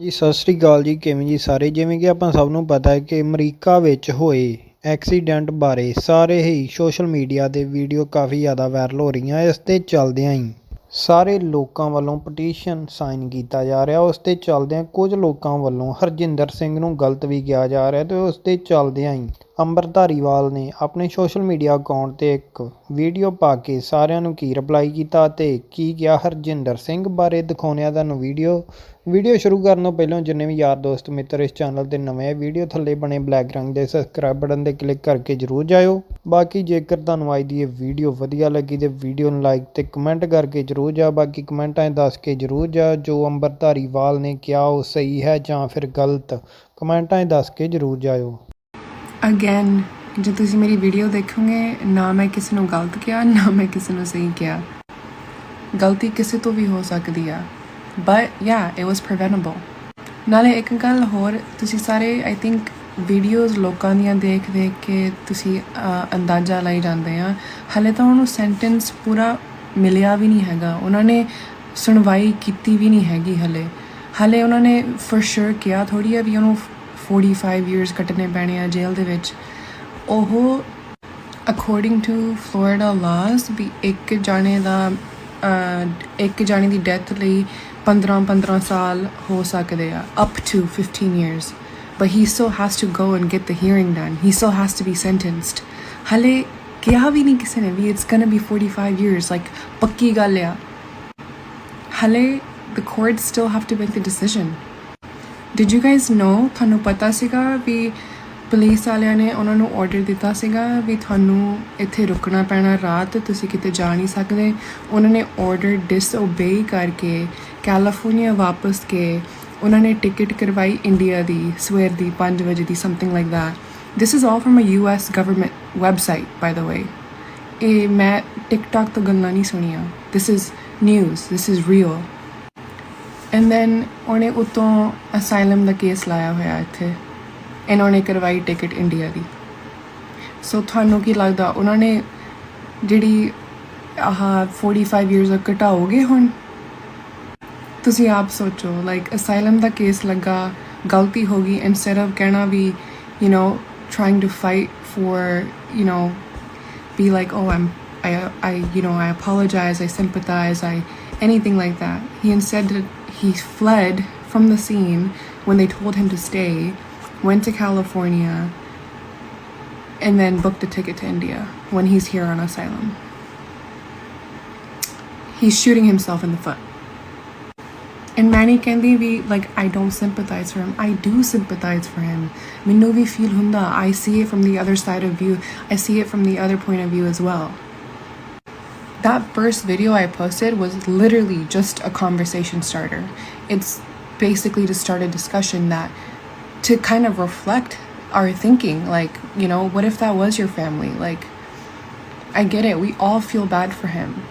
ਜੀ, ਸਤਿ ਸ੍ਰੀ ਅਕਾਲ ਜੀ। ਕਿਵੇਂ ਜੀ ਸਾਰੇ? ਜਿਵੇਂ ਕਿ ਆਪਾਂ ਸਭ ਨੂੰ ਪਤਾ ਹੈ ਕਿ ਅਮਰੀਕਾ ਵਿੱਚ ਹੋਏ ਐਕਸੀਡੈਂਟ ਬਾਰੇ ਸਾਰੇ ਹੀ ਸੋਸ਼ਲ ਮੀਡੀਆ ਤੇ ਵੀਡੀਓ ਕਾਫੀ ਜ਼ਿਆਦਾ ਵਾਇਰਲ ਹੋ ਰਹੀਆਂ, ਇਸ ਤੇ ਚੱਲਦਿਆਂ ਹੀ ਸਾਰੇ ਲੋਕਾਂ ਵੱਲੋਂ ਪਟੀਸ਼ਨ ਸਾਈਨ ਕੀਤਾ ਜਾ ਰਿਹਾ। ਉਸ ਤੇ ਚੱਲਦਿਆਂ ਕੁਝ ਲੋਕਾਂ ਵੱਲੋਂ ਹਰਜਿੰਦਰ ਸਿੰਘ ਨੂੰ ਗਲਤ ਵੀ ਕਿਹਾ ਜਾ ਰਿਹਾ ਤੇ ਉਸ ਤੇ ਚੱਲਦਿਆਂ ਹੀ ਅੰਬਰ ਧਾਰੀਵਾਲ ਨੇ ਆਪਣੇ ਸੋਸ਼ਲ ਮੀਡੀਆ ਅਕਾਊਂਟ ਤੇ ਇੱਕ ਵੀਡੀਓ ਪਾ ਕੇ ਸਾਰਿਆਂ ਨੂੰ ਕੀ ਰਿਪਲਾਈ ਕੀਤਾ ਤੇ ਕੀ ਕਿਹਾ, ਹਰਜਿੰਦਰ ਸਿੰਘ ਬਾਰੇ ਦਿਖਾਉਂਦਿਆਂ ਤੁਹਾਨੂੰ ਵੀਡੀਓ ਵੀਡੀਓ ਸ਼ੁਰੂ ਕਰਨ ਤੋਂ ਪਹਿਲਾਂ ਜਿੰਨੇ ਵੀ ਯਾਰ ਦੋਸਤ ਮਿੱਤਰ ਇਸ ਚੈਨਲ ਤੇ ਨਵੇਂ ਆ, ਵੀਡੀਓ ਥੱਲੇ ਬਣੇ ਬਲੈਕ ਰੰਗ ਦੇ ਸਬਸਕ੍ਰਾਈਬ ਬਟਨ ਤੇ ਕਲਿੱਕ ਕਰਕੇ ਜਰੂਰ ਜਾਇਓ। ਬਾਕੀ ਜੇਕਰ ਤੁਹਾਨੂੰ ਅੱਜ ਦੀ ਇਹ ਵੀਡੀਓ ਵਧੀਆ ਲੱਗੀ ਤੇ ਵੀਡੀਓ ਨੂੰ ਲਾਈਕ ਤੇ ਕਮੈਂਟ ਕਰਕੇ ਜਰੂਰ ਜਾ ਬਾਕੀ ਕਮੈਂਟਾਂ 'ਚ ਦੱਸ ਕੇ ਜਰੂਰ ਜਾ ਜੋ ਅੰਬਰ ਧਾਰੀਵਾਲ ਨੇ ਕਿਹਾ ਉਹ ਸਹੀ ਹੈ ਜਾਂ ਫਿਰ ਗਲਤ ਕਮੈਂਟਾਂ 'ਚ ਦੱਸ ਕੇ ਜਰੂਰ ਜਾਇਓ। ਅਗੇਨ ਜੇ ਤੁਸੀਂ ਮੇਰੀ ਵੀਡੀਓ ਦੇਖੋਗੇ, ਨਾ ਮੈਂ ਕਿਸੇ ਨੂੰ ਗਲਤ ਕਿਹਾ, ਨਾ ਮੈਂ ਕਿਸੇ ਨੂੰ ਸਹੀ ਕਿਹਾ। ਗਲਤੀ ਕਿਸੇ ਤੋਂ ਵੀ ਹੋ ਸਕਦੀ ਆ। ਬਟ ਯਾ ਇਟ ਵਾਸ ਪ੍ਰੀਵੈਂਟੇਬਲ ਨਾਲੇ ਇੱਕ ਗੱਲ ਹੋਰ, ਤੁਸੀਂ ਸਾਰੇ ਆਈ ਥਿੰਕ ਵੀਡੀਓਜ਼ ਲੋਕਾਂ ਦੀਆਂ ਦੇਖ ਦੇਖ ਕੇ ਤੁਸੀਂ ਅੰਦਾਜ਼ਾ ਲਾਈ ਜਾਂਦੇ ਆ। ਹਲੇ ਤਾਂ ਉਹਨੂੰ ਸੈਂਟੈਂਸ ਪੂਰਾ ਮਿਲਿਆ ਵੀ ਨਹੀਂ ਹੈਗਾ। ਉਹਨਾਂ ਨੇ ਸੁਣਵਾਈ ਕੀਤੀ ਵੀ ਨਹੀਂ ਹੈਗੀ ਹਲੇ। ਹਲੇ ਉਹਨਾਂ ਨੇ ਫॉर ਸ਼ੋਰ ਕਿਹਾ ਥੋੜੀ ਆ ਵੀ ਉਹਨੂੰ 45 ਇਅਰਸ ਕੱਟਣੇ ਪੈਣੇ ਆ ਜੇਲ੍ਹ ਦੇ ਵਿੱਚ ਉਹ ਅਕੋਰਡਿੰਗ ਟੂ ਫਲੋਰੀਡਾ ਲਾਜ਼ ਵੀ ਇੱਕ ਜਾਣੇ ਦਾ ਅਹ, ਇੱਕ ਜਾਣੇ ਦੀ ਡੈਥ ਲਈ 15 15 ਸਾਲ ਹੋ ਸਕਦੇ ਆ up to 15 years but he still has to go and get the hearing done he still has to be sentenced ਹਲੇ ਕਿਹਾ ਵੀ ਨਹੀਂ ਕਿਸੇ ਨੇ ਵੀ it's gonna be 45 years like ਪੱਕੀ ਗੱਲ ਆ ਹਲੇ the courts still have to make the decision Did you guys know, ਤੁਹਾਨੂੰ ਪਤਾ ਸੀਗਾ ਵੀ ਪੁਲਿਸ ਵਾਲਿਆਂ ਨੇ ਉਹਨਾਂ ਨੂੰ ਆਰਡਰ ਦਿੱਤਾ ਸੀਗਾ ਵੀ ਤੁਹਾਨੂੰ ਇੱਥੇ ਰੁਕਣਾ ਪੈਣਾ ਰਾਤ, ਤੁਸੀਂ ਕਿਤੇ ਜਾ ਨਹੀਂ ਸਕਦੇ। ਉਹਨਾਂ ਨੇ ਆਰਡਰ ਡਿਸਓਬੇ ਕਰਕੇ ਕੈਲੀਫੋਰਨੀਆ ਵਾਪਸ ਕੇ ਉਹਨਾਂ ਨੇ ਟਿਕਟ ਕਰਵਾਈ ਇੰਡੀਆ ਦੀ, ਸਵੇਰ ਦੀ 5 ਵਜੇ ਦੀ something like that this is all from a US government website, by the way ਇਹ ਮੈਂ ਟਿਕਟੌਕ ਤੋਂ ਗੱਲਾਂ ਨਹੀਂ ਸੁਣੀਆਂ। This is news this is real and then ਉਹਨੇ ਉਤੋਂ ਅਸਾਈਲਮ ਦਾ ਕੇਸ ਲਾਇਆ ਹੋਇਆ ਇੱਥੇ। ਇਹਨਾਂ ਨੇ ਕਰਵਾਈ ਟਿਕਟ ਇੰਡੀਆ ਦੀ। ਸੋ ਤੁਹਾਨੂੰ ਕੀ ਲੱਗਦਾ, ਉਹਨਾਂ ਨੇ ਜਿਹੜੀ ਆਹ 45 ਇਅਰਸ ਘਟਾਓਗੇ ਹੁਣ? ਤੁਸੀਂ ਆਪ ਸੋਚੋ ਲਾਈਕ ਅਸਾਈਲਮ ਦਾ ਕੇਸ ਲੱਗਾ, ਗਲਤੀ ਹੋ ਗਈ ਇਨਸਟੈਡ ਆਫ ਕਹਿਣਾ we you know trying to fight for you know, be like oh oh, i'm, i i, you know, i apologize, i sympathize, i, anything like that. He instead He fled from the scene when they told him to stay, went to California, and then booked a ticket to India when he's here on asylum. He's shooting himself in the foot. And Manny Kandivi, like, I don't sympathize for him. I do sympathize for him. Minnovi feel hunda. I see it from the other side of view. I see it from the other point of view as well that first video I posted was literally just a conversation starter. It's basically to start a discussion that to kind of reflect our thinking like, you know, what if that was your family? Like, I get it, we all feel bad for him.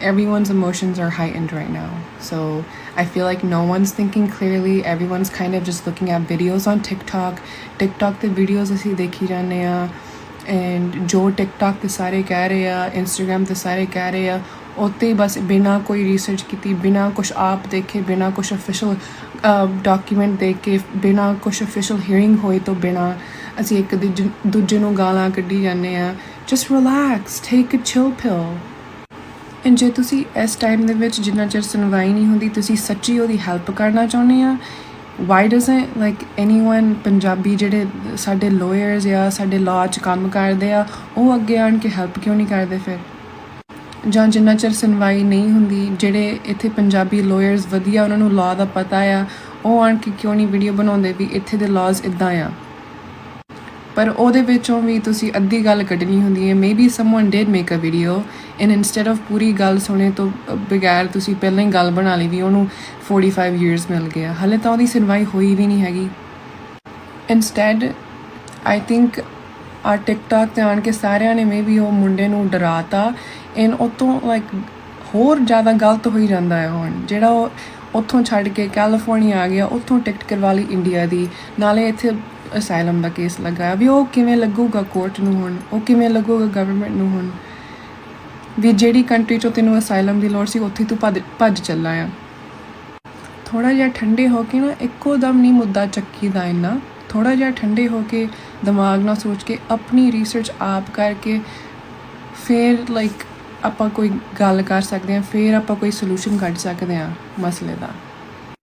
Everyone's emotions are heightened right now. So I feel like no one's thinking clearly. Everyone's kind of just looking at videos on TikTok. TikTok the videos I see they ਜੋ TikTok ਤੇ ਸਾਰੇ ਕਹਿ ਰਹੇ ਆ Instagram ਤੇ ਸਾਰੇ ਕਹਿ ਰਹੇ ਆ ਉੱਤੇ ਹੀ ਬਸ ਬਿਨਾ ਕੋਈ ਰਿਸਰਚ ਕੀਤੀ, ਬਿਨਾ ਕੁਝ ਆਪ ਦੇਖੇ, ਬਿਨਾ ਕੁਝ ਅਫੀਸ਼ੀਅਲ ਡਾਕੂਮੈਂਟ ਦੇਖ ਕੇ, ਬਿਨਾ ਕੁਝ ਅਫੀਸ਼ੀਅਲ ਹੀਅਰਿੰਗ ਹੋਈ ਤੋਂ ਬਿਨਾ ਅਸੀਂ ਇੱਕ ਦੂਜੇ- ਦੂਜੇ ਨੂੰ ਗਾਲਾਂ ਕੱਢੀ ਜਾਂਦੇ ਆ। Just relax take a chill pill and ਜੇ ਤੁਸੀਂ ਇਸ ਟਾਈਮ ਦੇ ਵਿੱਚ ਜਿੰਨਾ ਚਿਰ ਸੁਣਵਾਈ ਨਹੀਂ ਹੁੰਦੀ, ਤੁਸੀਂ ਸੱਚੀ ਉਹਦੀ ਹੈਲਪ ਕਰਨਾ ਚਾਹੁੰਦੇ ਆ why doesn't like anyone Punjabi ਜਿਹੜੇ ਸਾਡੇ ਲਾਇਰਸ ਜਾਂ ਸਾਡੇ ਲਾਅ 'ਚ ਕੰਮ ਕਰਦੇ ਆ ਉਹ ਅੱਗੇ ਆਣ ਕੇ ਹੈਲਪ ਕਿਉਂ ਨਹੀਂ ਕਰਦੇ ਫਿਰ ਜਾਂ ਜਿੰਨਾ ਚਿਰ ਸੁਣਵਾਈ ਨਹੀਂ ਹੁੰਦੀ ਜਿਹੜੇ ਇੱਥੇ ਪੰਜਾਬੀ ਲਾਇਰਸ ਵਧੀਆ ਉਹਨਾਂ ਨੂੰ ਲਾਅ ਦਾ ਪਤਾ ਆ ਉਹ ਆਣ ਕੇ ਕਿਉਂ ਨਹੀਂ ਵੀਡੀਓ ਬਣਾਉਂਦੇ ਵੀ ਇੱਥੇ ਦੇ ਲਾਜ਼ ਇਦਾਂ ਆ ਪਰ ਉਹਦੇ ਵਿੱਚੋਂ ਵੀ ਤੁਸੀਂ ਅੱਧੀ ਗੱਲ ਕੱਢਣੀ ਹੁੰਦੀ ਹੈ। Maybe someone did make a video and instead of ਪੂਰੀ ਗੱਲ ਸੁਣੇ ਤੋਂ ਬਗੈਰ ਤੁਸੀਂ ਪਹਿਲਾਂ ਹੀ ਗੱਲ ਬਣਾ ਲਈ ਵੀ ਉਹਨੂੰ 45 ਇਅਰਸ ਮਿਲ ਗਿਆ। ਹਲੇ ਤਾਂ ਉਹਦੀ ਸੁਣਵਾਈ ਹੋਈ ਵੀ ਨਹੀਂ ਹੈਗੀ। ਇਨਸਟੈਡ ਆਈ ਥਿੰਕ ਆ ਟਿਕਟੌਕ ਤੇ ਆਣ ਕੇ ਸਾਰਿਆਂ ਨੇ ਮੇਬੀ ਉਹ ਮੁੰਡੇ ਨੂੰ ਡਰਾਤਾ ਐਂਡ ਉਤੋਂ ਲਾਈਕ ਹੋਰ ਜ਼ਿਆਦਾ ਗਲਤ ਹੋਈ ਜਾਂਦਾ ਹੈ ਹੁਣ। ਜਿਹੜਾ ਉਹ ਉੱਥੋਂ ਛੱਡ ਕੇ ਕੈਲੀਫੋਰਨੀਆ ਆ ਗਿਆ, ਉੱਥੋਂ ਟਿਕਟ ਕਰਵਾ ਲਈ ਇੰਡੀਆ ਦੀ। ਨਾਲੇ ਇੱਥੇ ਅਸਾਈਲਮ ਦਾ ਕੇਸ ਲੱਗਾ ਵੀ ਉਹ ਕਿਵੇਂ ਲੱਗੂਗਾ ਕੋਰਟ ਨੂੰ ਹੁਣ? ਉਹ ਕਿਵੇਂ ਲੱਗੂਗਾ ਗਵਰਨਮੈਂਟ ਨੂੰ ਹੁਣ? ਵੀ ਜਿਹੜੀ ਕੰਟਰੀ ਚੋਂ ਤੈਨੂੰ ਅਸਾਈਲਮ ਦੀ ਲੋੜ ਸੀ, ਉੱਥੇ ਤੂੰ ਭੱਜ- ਭੱਜ ਚੱਲਾ ਆ। ਥੋੜਾ ਜਿਹਾ ਠੰਡੇ ਹੋ ਕੇ ਨਾ ਇੱਕੋ ਦਮ ਨਹੀਂ ਮੁੱਦਾ ਚੱਕੀ ਦਾ ਇੰਨਾ। ਥੋੜਾ ਜਿਹਾ ਠੰਡੇ ਹੋ ਕੇ ਦਿਮਾਗ ਨਾਲ ਸੋਚ ਕੇ ਆਪਣੀ ਰਿਸਰਚ ਆਪ ਕਰਕੇ ਫਿਰ ਲਾਈਕ ਆਪਾਂ ਕੋਈ ਗੱਲ ਕਰ ਸਕਦੇ ਹਾਂ, ਫਿਰ ਆਪਾਂ ਕੋਈ ਸੋਲੂਸ਼ਨ ਕੱਢ ਸਕਦੇ ਹਾਂ ਮਸਲੇ ਦਾ।